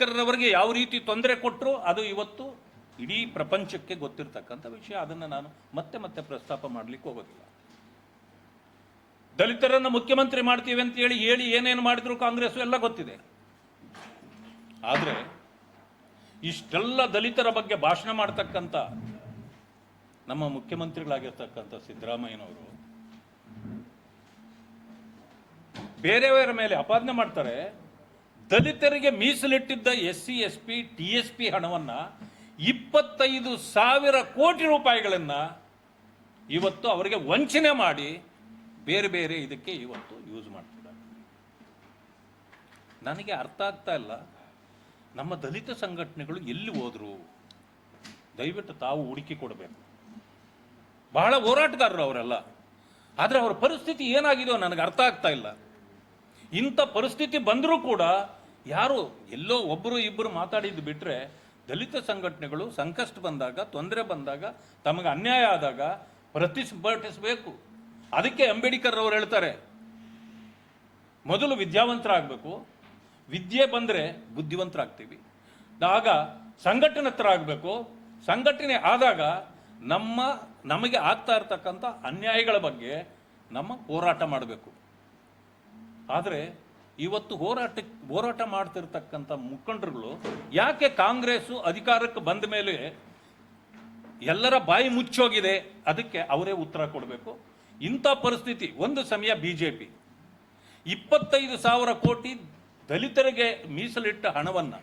ಅಂಬೇಡ್ಕರ್ರವರಿಗೆ ಯಾವ ರೀತಿ ತೊಂದರೆ ಕೊಟ್ಟರು ಅದು ಇವತ್ತು ಇಡೀ ಪ್ರಪಂಚಕ್ಕೆ ಗೊತ್ತಿರತಕ್ಕಂಥ ವಿಷಯ. ಅದನ್ನು ನಾನು ಮತ್ತೆ ಮತ್ತೆ ಪ್ರಸ್ತಾಪ ಮಾಡಲಿಕ್ಕೆ ಹೋಗೋದಿಲ್ಲ. ದಲಿತರನ್ನು ಮುಖ್ಯಮಂತ್ರಿ ಮಾಡ್ತೀವಿ ಅಂತ ಹೇಳಿ ಹೇಳಿ ಏನೇನು ಮಾಡಿದ್ರು ಕಾಂಗ್ರೆಸ್ ಎಲ್ಲ ಗೊತ್ತಿದೆ. ಆದರೆ ಇಷ್ಟೆಲ್ಲ ದಲಿತರ ಬಗ್ಗೆ ಭಾಷಣ ಮಾಡ್ತಕ್ಕಂಥ ನಮ್ಮ ಮುಖ್ಯಮಂತ್ರಿಗಳಾಗಿರ್ತಕ್ಕಂಥ ಸಿದ್ದರಾಮಯ್ಯನವರು ಬೇರೆಯವರ ಮೇಲೆ ಅಪಾದನೆ ಮಾಡ್ತಾರೆ. ದಲಿತರಿಗೆ ಮೀಸಲಿಟ್ಟಿದ್ದ S C, S P, T S P ಹಣವನ್ನು ಇಪ್ಪತ್ತೈದು ಸಾವಿರ ಕೋಟಿ ರೂಪಾಯಿಗಳನ್ನು ಇವತ್ತು ಅವರಿಗೆ ವಂಚನೆ ಮಾಡಿ ಬೇರೆ ಬೇರೆ ಇದಕ್ಕೆ ಇವತ್ತು ಯೂಸ್ ಮಾಡ್ತಿದ್ದಾರೆ. ನನಗೆ ಅರ್ಥ ಆಗ್ತಾ ಇಲ್ಲ. ನಮ್ಮ ದಲಿತ ಸಂಘಟನೆಗಳು ಎಲ್ಲಿ ಹೋದರು ದಯವಿಟ್ಟು ತಾವು ಹುಡುಕಿ ಕೊಡಬೇಕು. ಬಹಳ ಹೋರಾಟಗಾರರು ಅವರೆಲ್ಲ. ಆದರೆ ಅವರ ಪರಿಸ್ಥಿತಿ ಏನಾಗಿದೆಯೋ ನನಗೆ ಅರ್ಥ ಆಗ್ತಾ ಇಲ್ಲ. ಇಂಥ ಪರಿಸ್ಥಿತಿ ಬಂದರೂ ಕೂಡ ಯಾರು ಎಲ್ಲೋ ಒಬ್ಬರು ಇಬ್ಬರು ಮಾತಾಡಿದ್ದು ಬಿಟ್ಟರೆ ದಲಿತ ಸಂಘಟನೆಗಳು ಸಂಕಷ್ಟ ಬಂದಾಗ, ತೊಂದರೆ ಬಂದಾಗ, ತಮಗೆ ಅನ್ಯಾಯ ಆದಾಗ ಪ್ರತಿಭಟಿಸಬೇಕು. ಅದಕ್ಕೆ ಅಂಬೇಡ್ಕರ್ ಅವರು ಹೇಳ್ತಾರೆ, ಮೊದಲು ವಿದ್ಯಾವಂತರಾಗಬೇಕು, ವಿದ್ಯೆ ಬಂದರೆ ಬುದ್ಧಿವಂತರಾಗ್ತೀವಿ. ಆಗ ಆಗಬೇಕು ಸಂಘಟನೆ ಆದಾಗ ನಮ್ಮ, ನಮಗೆ ಆಗ್ತಾ ಇರ್ತಕ್ಕಂಥ ಅನ್ಯಾಯಗಳ ಬಗ್ಗೆ ನಮ್ಮ ಹೋರಾಟ ಮಾಡಬೇಕು. ಆದರೆ ಇವತ್ತು ಹೋರಾಟ ಹೋರಾಟ ಮಾಡ್ತಿರ್ತಕ್ಕಂಥ ಮುಖಂಡರುಗಳು ಯಾಕೆ ಕಾಂಗ್ರೆಸ್ಸು ಅಧಿಕಾರಕ್ಕೆ ಬಂದ ಮೇಲೆ ಎಲ್ಲರ ಬಾಯಿ ಮುಚ್ಚೋಗಿದೆ? ಅದಕ್ಕೆ ಅವರೇ ಉತ್ತರ ಕೊಡಬೇಕು. ಇಂಥ ಪರಿಸ್ಥಿತಿ, ಒಂದು ಸಮಯ ಬಿ ಜೆ ಪಿ ಇಪ್ಪತ್ತೈದು ಸಾವಿರ ಕೋಟಿ ದಲಿತರಿಗೆ ಮೀಸಲಿಟ್ಟ ಹಣವನ್ನು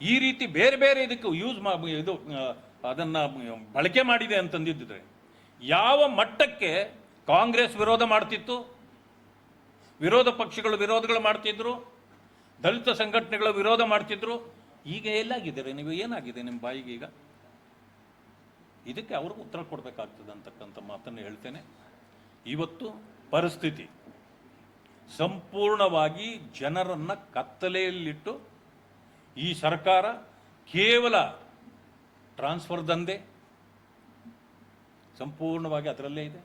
ಈ ರೀತಿ ಬೇರೆ ಬೇರೆ ಇದಕ್ಕೆ ಯೂಸ್ ಮಾ, ಇದು ಅದನ್ನ ಬಳಕೆ ಮಾಡಿದೆ ಅಂತಂದಿದ್ದರೆ ಯಾವ ಮಟ್ಟಕ್ಕೆ ಕಾಂಗ್ರೆಸ್ ವಿರೋಧ ಮಾಡ್ತಿತ್ತು? ವಿರೋಧ ಪಕ್ಷಗಳು ವಿರೋಧಗಳು ಮಾಡ್ತಿದ್ರು, ದಲಿತ ಸಂಘಟನೆಗಳು ವಿರೋಧ ಮಾಡ್ತಿದ್ರು. ಈಗ ಎಲ್ಲಾಗಿದ್ದೀರಿ ನೀವು ಏನಾಗಿದೆ ನಿಮ್ಮ ಬಾಯಿಗೆ ಈಗ? ಇದಕ್ಕೆ ಅವ್ರಿಗೂ ಉತ್ತರ ಕೊಡಬೇಕಾಗ್ತದೆ ಅಂತಕ್ಕಂಥ ಮಾತನ್ನು ಹೇಳ್ತೇನೆ. ಇವತ್ತು ಪರಿಸ್ಥಿತಿ ಸಂಪೂರ್ಣವಾಗಿ ಜನರನ್ನು ಕತ್ತಲೆಯಲ್ಲಿಟ್ಟು ಈ ಸರ್ಕಾರ ಕೇವಲ ಟ್ರಾನ್ಸ್ಫರ್ ದಂಧೆ ಸಂಪೂರ್ಣವಾಗಿ ಅದರಲ್ಲೇ ಇದೆ.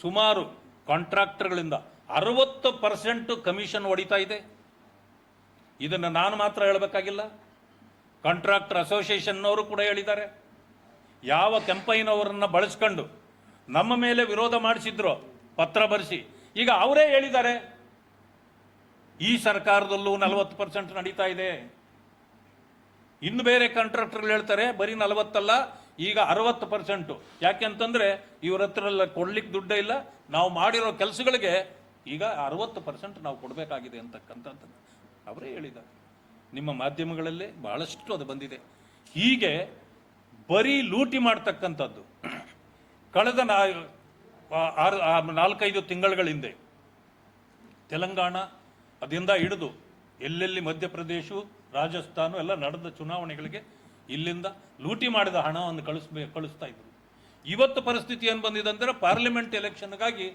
ಸುಮಾರು ಕಾಂಟ್ರಾಕ್ಟರ್ಗಳಿಂದ ಅರವತ್ತು ಪರ್ಸೆಂಟ್ ಕಮಿಷನ್ ಹೊಡಿತಾ ಇದೆ. ಇದನ್ನು ನಾನು ಮಾತ್ರ ಹೇಳಬೇಕಾಗಿಲ್ಲ. ಕಾಂಟ್ರಾಕ್ಟರ್ ಅಸೋಸಿಯೇಷನ್ನವರು ಕೂಡ ಹೇಳಿದ್ದಾರೆ. ಯಾವ ಕೆಂಪಯ್ಯನವರನ್ನು ಬಳಸ್ಕೊಂಡು ನಮ್ಮ ಮೇಲೆ ವಿರೋಧ ಮಾಡಿಸಿದ್ರು ಪತ್ರ ಬರೆಸಿ. ಈಗ ಅವರೇ ಹೇಳಿದ್ದಾರೆ, ಈ ಸರ್ಕಾರದಲ್ಲೂ ನಲವತ್ತು ಪರ್ಸೆಂಟ್ ನಡೀತಾ ಇದೆ. ಇನ್ನು ಬೇರೆ ಕಾಂಟ್ರಾಕ್ಟರ್ಗಳು ಹೇಳ್ತಾರೆ, ಬರೀ ನಲವತ್ತಲ್ಲ, ಈಗ ಅರವತ್ತು ಪರ್ಸೆಂಟು. ಯಾಕೆಂತಂದ್ರೆ ಇವ್ರ ಹತ್ರ ಕೊಡ್ಲಿಕ್ಕೆ ದುಡ್ಡೇ ಇಲ್ಲ. ನಾವು ಮಾಡಿರೋ ಕೆಲಸಗಳಿಗೆ ಈಗ ಅರವತ್ತು ಪರ್ಸೆಂಟ್ ನಾವು ಕೊಡಬೇಕಾಗಿದೆ ಅಂತಕ್ಕಂಥದ್ದು ಅವರೇ ಹೇಳಿದ್ದಾರೆ. ನಿಮ್ಮ ಮಾಧ್ಯಮಗಳಲ್ಲೇ ಬಹಳಷ್ಟು ಅದು ಬಂದಿದೆ. ಹೀಗೆ ಬರೀ ಲೂಟಿ ಮಾಡ್ತಕ್ಕಂಥದ್ದು. ಕಳೆದ ಆರು ನಾಲ್ಕೈದು ತಿಂಗಳುಗಳ ಹಿಂದೆ ತೆಲಂಗಾಣ ಅದರಿಂದ ಹಿಡಿದು ಎಲ್ಲೆಲ್ಲಿ ಮಧ್ಯಪ್ರದೇಶ, ರಾಜಸ್ಥಾನ ಎಲ್ಲ ನಡೆದ ಚುನಾವಣೆಗಳಿಗೆ ಇಲ್ಲಿಂದ ಲೂಟಿ ಮಾಡಿದ ಹಣವನ್ನು ಕಳಿಸ್ಬೇ, ಕಳಿಸ್ತಾ ಇದ್ರು. ಇವತ್ತು ಪರಿಸ್ಥಿತಿ ಏನು ಬಂದಿದೆ ಅಂದರೆ ಪಾರ್ಲಿಮೆಂಟ್ ಎಲೆಕ್ಷನ್ಗಾಗಿ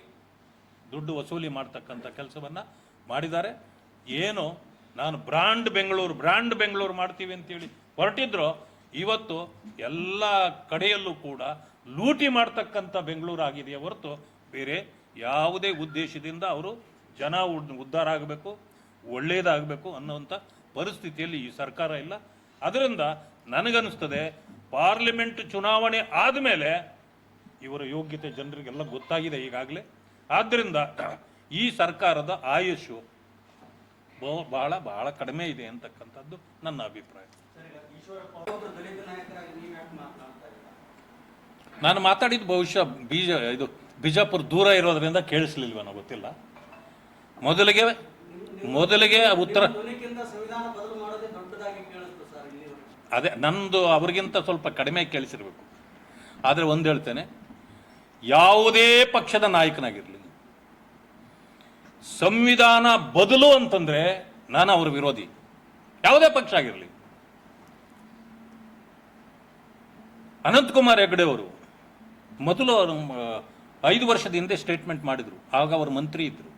ದುಡ್ಡು ವಸೂಲಿ ಮಾಡ್ತಕ್ಕಂಥ ಕೆಲಸವನ್ನು ಮಾಡಿದ್ದಾರೆ. ಏನು, ನಾನು ಬ್ರಾಂಡ್ ಬೆಂಗಳೂರು ಬ್ರಾಂಡ್ ಬೆಂಗಳೂರು ಮಾಡ್ತೀವಿ ಅಂತೇಳಿ ಹೊರಟಿದ್ರು. ಇವತ್ತು ಎಲ್ಲ ಕಡೆಯಲ್ಲೂ ಕೂಡ ಲೂಟಿ ಮಾಡ್ತಕ್ಕಂಥ ಬೆಂಗಳೂರು ಆಗಿದೆಯೇ ಹೊರತು ಬೇರೆ ಯಾವುದೇ ಉದ್ದೇಶದಿಂದ ಅವರು ಜನ ಉದ್- ಉದ್ಧಾರ ಆಗಬೇಕು ಒಳ್ಳೆಯದಾಗಬೇಕು ಅನ್ನುವಂಥ ಪರಿಸ್ಥಿತಿಯಲ್ಲಿ ಈ ಸರ್ಕಾರ ಇಲ್ಲ. ಅದರಿಂದ ನನಗನ್ನಿಸ್ತದೆ, ಪಾರ್ಲಿಮೆಂಟ್ ಚುನಾವಣೆ ಆದಮೇಲೆ ಇವರ ಯೋಗ್ಯತೆ ಜನರಿಗೆಲ್ಲ ಗೊತ್ತಾಗಿದೆ ಈಗಾಗಲೇ. ಆದ್ದರಿಂದ ಈ ಸರ್ಕಾರದ ಆಯುಷು ಬಹು- ಬಹಳ ಬಹಳ ಕಡಿಮೆ ಇದೆ ಅಂತಕ್ಕಂಥದ್ದು ನನ್ನ ಅಭಿಪ್ರಾಯ. ನಾನು ಮಾತಾಡಿದ್ದು ಬಹುಶಃ ಬೀಜ, ಇದು ಬಿಜಾಪುರ ದೂರ ಇರೋದ್ರಿಂದ ಕೇಳಿಸ್ಲಿಲ್ವೇನೋ ಗೊತ್ತಿಲ್ಲ. ಮೊದಲಿಗೆ ಮೊದಲಿಗೆ ಉತ್ತರ ಅದೇ, ನಂದು ಅವ್ರಿಗಿಂತ ಸ್ವಲ್ಪ ಕಡಿಮೆ ಕೇಳಿಸಿರ್ಬೇಕು. ಆದರೆ ಒಂದು ಹೇಳ್ತೇನೆ, ಯಾವುದೇ ಪಕ್ಷದ ನಾಯಕನಾಗಿರಲಿ ಸಂವಿಧಾನ ಬದಲು ಅಂತಂದ್ರೆ ನಾನು ಅವರ ವಿರೋಧಿ. ಯಾವುದೇ ಪಕ್ಷ ಆಗಿರಲಿ. ಅನಂತಕುಮಾರ್ ಹೆಗ್ಡೆ ಅವರು ಮೊದಲು ಅವರು ಐದು ವರ್ಷದ ಹಿಂದೆ ಸ್ಟೇಟ್ಮೆಂಟ್ ಮಾಡಿದ್ರು. ಆಗ ಅವರು ಮಂತ್ರಿ ಇದ್ರು.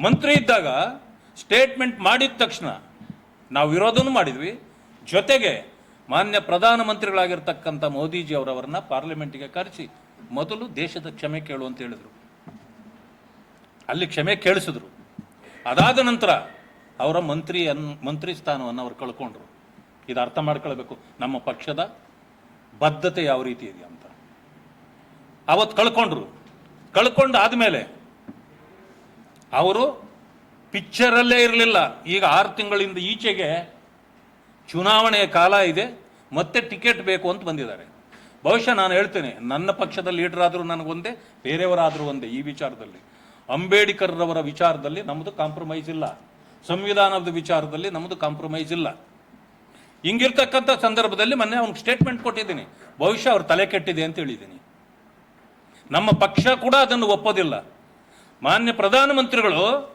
ಮಂತ್ರಿ ಇದ್ದಾಗ ಸ್ಟೇಟ್ಮೆಂಟ್ ಮಾಡಿದ ತಕ್ಷಣ ನಾವು ವಿರೋಧನೂ ಮಾಡಿದ್ವಿ. ಜೊತೆಗೆ ಮಾನ್ಯ ಪ್ರಧಾನಮಂತ್ರಿಗಳಾಗಿರ್ತಕ್ಕಂಥ ಮೋದಿಜಿ ಅವರವರನ್ನ ಪಾರ್ಲಿಮೆಂಟಿಗೆ ಕರೆಸಿ ಮೊದಲು ದೇಶದ ಕ್ಷಮೆ ಕೇಳು ಅಂತ ಹೇಳಿದ್ರು. ಅಲ್ಲಿ ಕ್ಷಮೆ ಕೇಳಿಸಿದ್ರು. ಅದಾದ ನಂತರ ಅವರ ಮಂತ್ರಿ ಅನ್, ಮಂತ್ರಿ ಸ್ಥಾನವನ್ನು ಅವ್ರು ಕಳ್ಕೊಂಡ್ರು. ಇದು ಅರ್ಥ ಮಾಡ್ಕೊಳ್ಬೇಕು. ನಮ್ಮ ಪಕ್ಷದ ಬದ್ಧತೆ ಯಾವ ರೀತಿ ಇದೆ ಅಂತ. ಅವತ್ತು ಕಳ್ಕೊಂಡ್ರು. ಕಳ್ಕೊಂಡು ಆದಮೇಲೆ ಅವರು ಪಿಕ್ಚರಲ್ಲೇ ಇರಲಿಲ್ಲ. ಈಗ ಆರು ತಿಂಗಳಿಂದ ಈಚೆಗೆ ಚುನಾವಣೆಯ ಕಾಲ ಇದೆ. ಮತ್ತೆ ಟಿಕೆಟ್ ಬೇಕು ಅಂತ ಬಂದಿದ್ದಾರೆ. ಬಹುಶಃ ನಾನು ಹೇಳ್ತೇನೆ, ನನ್ನ ಪಕ್ಷದ ಲೀಡರ್ ಆದರೂ ನನಗೊಂದೇ, ಬೇರೆಯವರಾದರೂ ಒಂದೇ ಈ ವಿಚಾರದಲ್ಲಿ. ಅಂಬೇಡ್ಕರ್ರವರ ವಿಚಾರದಲ್ಲಿ ನಮ್ಮದು ಕಾಂಪ್ರಮೈಸ್ ಇಲ್ಲ. ಸಂವಿಧಾನದ ವಿಚಾರದಲ್ಲಿ ನಮ್ಮದು ಕಾಂಪ್ರಮೈಸ್ ಇಲ್ಲ. ಹಿಂಗಿರ್ತಕ್ಕಂಥ ಸಂದರ್ಭದಲ್ಲಿ ಮೊನ್ನೆ ಅವ್ನಿಗೆ ಸ್ಟೇಟ್ಮೆಂಟ್ ಕೊಟ್ಟಿದ್ದೀನಿ. ಬಹುಶಃ ಅವ್ರ ತಲೆ ಕೆಟ್ಟಿದೆ ಅಂತ ಹೇಳಿದ್ದೀನಿ. ನಮ್ಮ ಪಕ್ಷ ಕೂಡ ಅದನ್ನು ಒಪ್ಪೋದಿಲ್ಲ. ಮಾನ್ಯ ಪ್ರಧಾನಮಂತ್ರಿಗಳು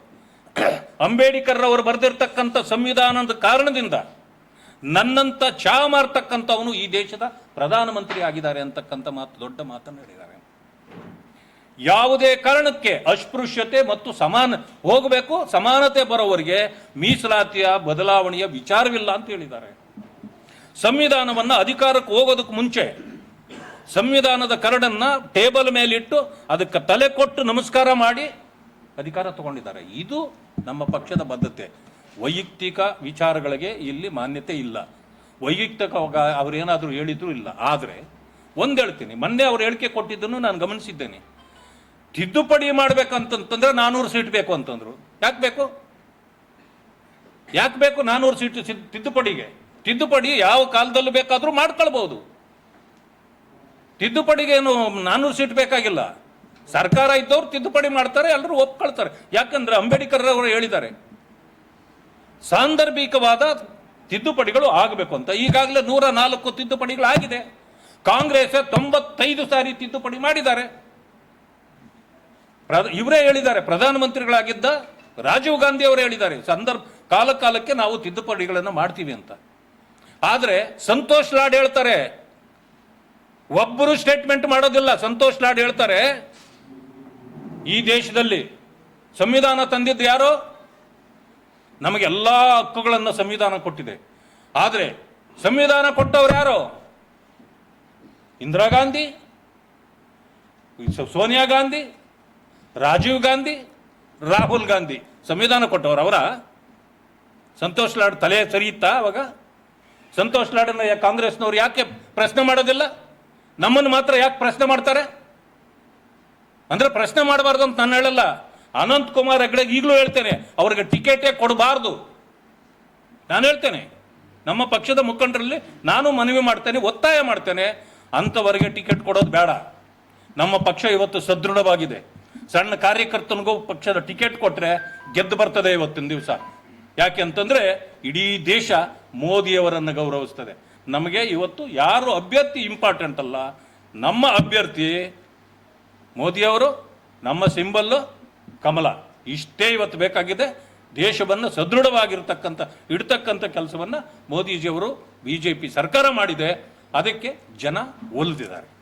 ಅಂಬೇಡ್ಕರ್ ಅವರು ಬರೆದಿರ್ತಕ್ಕಂಥ ಸಂವಿಧಾನದ ಕಾರಣದಿಂದ ನನ್ನಂಥ ಚಾ ಮಾರ್ತಕ್ಕಂಥವನು ಈ ದೇಶದ ಪ್ರಧಾನಮಂತ್ರಿ ಆಗಿದ್ದಾರೆ ಅಂತಕ್ಕಂಥ ಮಾತು, ದೊಡ್ಡ ಮಾತನ್ನು ಹೇಳಿದ್ದಾರೆ. ಯಾವುದೇ ಕಾರಣಕ್ಕೆ ಅಸ್ಪೃಶ್ಯತೆ ಮತ್ತು ಸಮಾನ ಹೋಗಬೇಕು, ಸಮಾನತೆ ಬರೋವರಿಗೆ ಮೀಸಲಾತಿಯ ಬದಲಾವಣೆಯ ವಿಚಾರವಿಲ್ಲ ಅಂತ ಹೇಳಿದ್ದಾರೆ. ಸಂವಿಧಾನವನ್ನು ಅಧಿಕಾರಕ್ಕೆ ಹೋಗೋದಕ್ಕೆ ಮುಂಚೆ ಸಂವಿಧಾನದ ಕರಡನ್ನು ಟೇಬಲ್ ಮೇಲಿಟ್ಟು ಅದಕ್ಕೆ ತಲೆ ಕೊಟ್ಟು ನಮಸ್ಕಾರ ಮಾಡಿ ಅಧಿಕಾರ ತಗೊಂಡಿದ್ದಾರೆ. ಇದು ನಮ್ಮ ಪಕ್ಷದ ಬದ್ಧತೆ. ವೈಯಕ್ತಿಕ ವಿಚಾರಗಳಿಗೆ ಇಲ್ಲಿ ಮಾನ್ಯತೆ ಇಲ್ಲ. ವೈಯಕ್ತಿಕ ಅವರೇನಾದರೂ ಹೇಳಿದ್ರು ಇಲ್ಲ. ಆದರೆ ಒಂದು ಹೇಳ್ತೀನಿ. ಮೊನ್ನೆ ಅವ್ರು ಹೇಳಿಕೆ ಕೊಟ್ಟಿದ್ದನ್ನು ನಾನು ಗಮನಿಸಿದ್ದೇನೆ. ತಿದ್ದುಪಡಿ ಮಾಡ್ಬೇಕಂತಂತಂದ್ರೆ ನಾನೂರು ಸೀಟ್ ಬೇಕು ಅಂತಂದ್ರು. ಯಾಕೆ ಬೇಕು? ಯಾಕೆ ಬೇಕು ನಾನೂರು ಸೀಟ್ ತಿದ್ದುಪಡಿಗೆ? ತಿದ್ದುಪಡಿ ಯಾವ ಕಾಲದಲ್ಲೂ ಬೇಕಾದರೂ ಮಾಡ್ಕೊಳ್ಬಹುದು ತಿದ್ದುಪಡಿಗೆ ಏನು ನಾನೂರು ಸೀಟ್ ಬೇಕಾಗಿಲ್ಲ. ಸರ್ಕಾರ ಇದ್ದವ್ರು ತಿದ್ದುಪಡಿ ಮಾಡ್ತಾರೆ, ಎಲ್ಲರೂ ಒಪ್ಕೊಳ್ತಾರೆ. ಯಾಕಂದ್ರೆ ಅಂಬೇಡ್ಕರ್ ಅವರು ಹೇಳಿದ್ದಾರೆ, ಸಾಂದರ್ಭಿಕವಾದ ತಿದ್ದುಪಡಿಗಳು ಆಗಬೇಕು ಅಂತ. ಈಗಾಗಲೇ ನೂರ ನಾಲ್ಕು ತಿದ್ದುಪಡಿಗಳಾಗಿದೆ. ಕಾಂಗ್ರೆಸ್ ತೊಂಬತ್ತೈದು ಸಾರಿ ತಿದ್ದುಪಡಿ ಮಾಡಿದ್ದಾರೆ. ಇವರೇ ಹೇಳಿದ್ದಾರೆ, ಪ್ರಧಾನಮಂತ್ರಿಗಳಾಗಿದ್ದ ರಾಜೀವ್ ಗಾಂಧಿ ಅವರು ಹೇಳಿದ್ದಾರೆ, ಸಂದರ್ಭ ಕಾಲ ಕಾಲಕ್ಕೆ ನಾವು ತಿದ್ದುಪಡಿಗಳನ್ನು ಮಾಡ್ತೀವಿ ಅಂತ. ಆದರೆ ಸಂತೋಷ್ ಲಾಡ್ ಹೇಳ್ತಾರೆ ಒಬ್ಬರು ಸ್ಟೇಟ್ಮೆಂಟ್ ಮಾಡೋದಿಲ್ಲ, ಸಂತೋಷ್ ಲಾಡ್ ಹೇಳ್ತಾರೆ, ಈ ದೇಶದಲ್ಲಿ ಸಂವಿಧಾನ ತಂದಿದ್ದು ಯಾರು? ನಮಗೆ ಎಲ್ಲ ಹಕ್ಕುಗಳನ್ನು ಸಂವಿಧಾನ ಕೊಟ್ಟಿದೆ. ಆದರೆ ಸಂವಿಧಾನ ಕೊಟ್ಟವ್ರು ಯಾರು? ಇಂದಿರಾ ಗಾಂಧಿ ಸೋನಿಯಾ ಗಾಂಧಿ ರಾಜೀವ್ ಗಾಂಧಿ, ರಾಹುಲ್ ಗಾಂಧಿ. ಸಂವಿಧಾನ ಕೊಟ್ಟವರು ಅವರ. ಸಂತೋಷ್ ಲಾಡ್ ತಲೆ ಸರಿಯುತ್ತಾ ಅವಾಗ? ಸಂತೋಷ್ ಲಾಡನ್ನ ಯಾ- ಕಾಂಗ್ರೆಸ್ನವ್ರು ಯಾಕೆ ಪ್ರಶ್ನೆ ಮಾಡೋದಿಲ್ಲ? ನಮ್ಮನ್ನು ಮಾತ್ರ ಯಾಕೆ ಪ್ರಶ್ನೆ ಮಾಡ್ತಾರೆ? ಅಂದ್ರೆ ಪ್ರಶ್ನೆ ಮಾಡಬಾರ್ದು ಅಂತ ನಾನು ಹೇಳಲ್ಲ. ಅನಂತ್ ಕುಮಾರ್ ಹೆಗ್ಡೆ ಈಗಲೂ ಹೇಳ್ತೇನೆ, ಅವ್ರಿಗೆ ಟಿಕೆಟೇ ಕೊಡಬಾರ್ದು. ನಾನು ಹೇಳ್ತೇನೆ, ನಮ್ಮ ಪಕ್ಷದ ಮುಖಂಡರಲ್ಲಿ ನಾನು ಮನವಿ ಮಾಡ್ತೇನೆ, ಒತ್ತಾಯ ಮಾಡ್ತೇನೆ, ಅಂಥವರಿಗೆ ಟಿಕೆಟ್ ಕೊಡೋದು ಬೇಡ. ನಮ್ಮ ಪಕ್ಷ ಇವತ್ತು ಸದೃಢವಾಗಿದೆ. ಸಣ್ಣ ಕಾರ್ಯಕರ್ತನಿಗೂ ಪಕ್ಷದ ಟಿಕೆಟ್ ಕೊಟ್ಟರೆ ಗೆದ್ದು ಬರ್ತದೆ ಇವತ್ತಿನ ದಿವಸ. ಯಾಕೆ ಅಂತಂದ್ರೆ ಇಡೀ ದೇಶ ಮೋದಿಯವರನ್ನು ಗೌರವಿಸ್ತದೆ. ನಮಗೆ ಇವತ್ತು ಯಾರು ಅಭ್ಯರ್ಥಿ ಇಂಪಾರ್ಟೆಂಟ್ ಅಲ್ಲ, ನಮ್ಮ ಅಭ್ಯರ್ಥಿ ಮೋದಿಯವರು, ನಮ್ಮ ಸಿಂಬಲ್ಲು ಕಮಲ. ಇಷ್ಟೇ ಇವತ್ತು ಬೇಕಾಗಿದೆ ದೇಶವನ್ನು ಸದೃಢವಾಗಿರ್ತಕ್ಕಂಥ, ಇಡ್ತಕ್ಕಂಥ ಕೆಲಸವನ್ನು ಮೋದಿಜಿಯವರು ಬಿ ಜೆ ಪಿ ಸರ್ಕಾರ ಮಾಡಿದೆ. ಅದಕ್ಕೆ ಜನ ಒಲಿದಿದ್ದಾರೆ.